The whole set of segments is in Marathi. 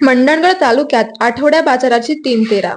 मंडणगड तालुक्यात आठवड्या बाजाराची तीन तेरा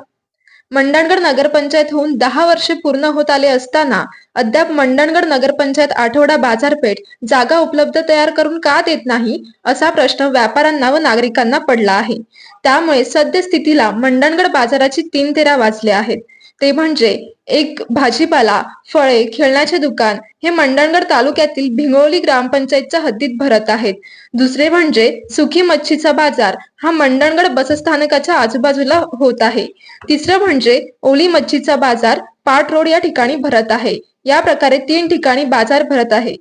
मंडणगड नगरपंचायत होऊन दहा वर्षे पूर्ण होत आले असताना अद्याप मंडणगड नगरपंचायत आठवडा बाजारपेठ जागा उपलब्ध तयार करून का देत नाही असा प्रश्न व्यापाऱ्यांना व नागरिकांना पडला आहे. त्यामुळे सद्यस्थितीला मंडणगड बाजाराची तीन तेरा वाजले आहेत. ते म्हणजे एक भाजीपाला फळे खेळण्याचे दुकान हे मंडणगड तालुक्यातील भिंगोली ग्रामपंचायतच्या हद्दीत भरत आहेत. दुसरे म्हणजे सुखी मच्छीचा बाजार हा मंडणगड बसस्थानकाच्या आजूबाजूला होत आहे. तिसरं म्हणजे ओली मच्छीचा बाजार पाट रोड या ठिकाणी भरत आहे. या प्रकारे तीन ठिकाणी बाजार भरत आहे.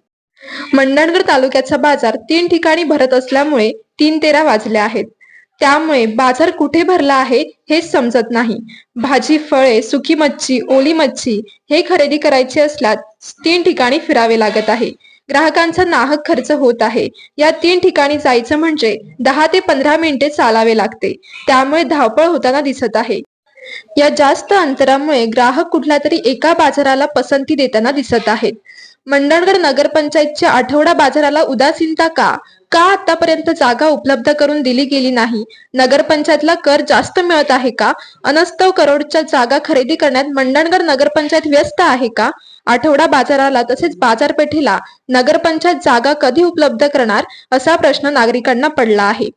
मंडणगड तालुक्याचा बाजार तीन ठिकाणी भरत असल्यामुळे तीन तेरा वाजले आहेत. त्यामुळे बाजार कुठे भरला आहे हेच समजत नाही. भाजी फळे सुकी मच्छी ओली मच्छी हे खरेदी करायचे असल्यास तीन ठिकाणी फिरावे लागत आहे. ग्राहकांचा नाहक खर्च होत आहे. या तीन ठिकाणी जायचं म्हणजे दहा ते पंधरा मिनिटे चालावे लागते. त्यामुळे धावपळ होताना दिसत आहे. या जास्त अंतरामुळे ग्राहक कुठल्या तरी एका बाजाराला पसंती देताना दिसत आहेत. मंडणगड नगरपंचायतच्या आठवडा बाजाराला उदासीनता का? का आतापर्यंत जागा उपलब्ध करून दिली गेली नाही? नगरपंचायतला कर जास्त मिळत आहे का? अनस्तव करोडच्या जागा खरेदी करण्यात मंडणगड नगरपंचायत व्यस्त आहे का? आठवडा बाजाराला तसेच बाजारपेठेला नगरपंचायत जागा कधी उपलब्ध करणार असा प्रश्न नागरिकांना पडला आहे.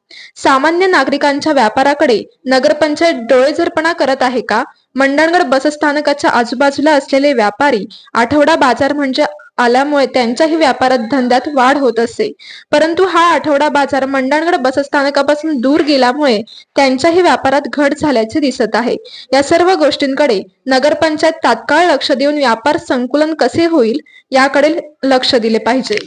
सामान्य नागरिकांच्या व्यापाराकडे नगरपंचायत डोळेझरपणा करत आहे का? मंडणगड बसस्थानकाच्या आजूबाजूला असलेले व्यापारी आठवडा बाजार म्हणजे आल्यामुळे त्यांच्याही व्यापारात धंद्यात वाढ होत असे. परंतु हा आठवडा बाजार मंडणगड बसस्थानकापासून दूर गेल्यामुळे त्यांच्याही व्यापारात घट झाल्याचे दिसत आहे. या सर्व गोष्टींकडे नगरपंचायत तात्काळ लक्ष देऊन व्यापार संकुलन कसे होईल याकडे लक्ष दिले पाहिजे.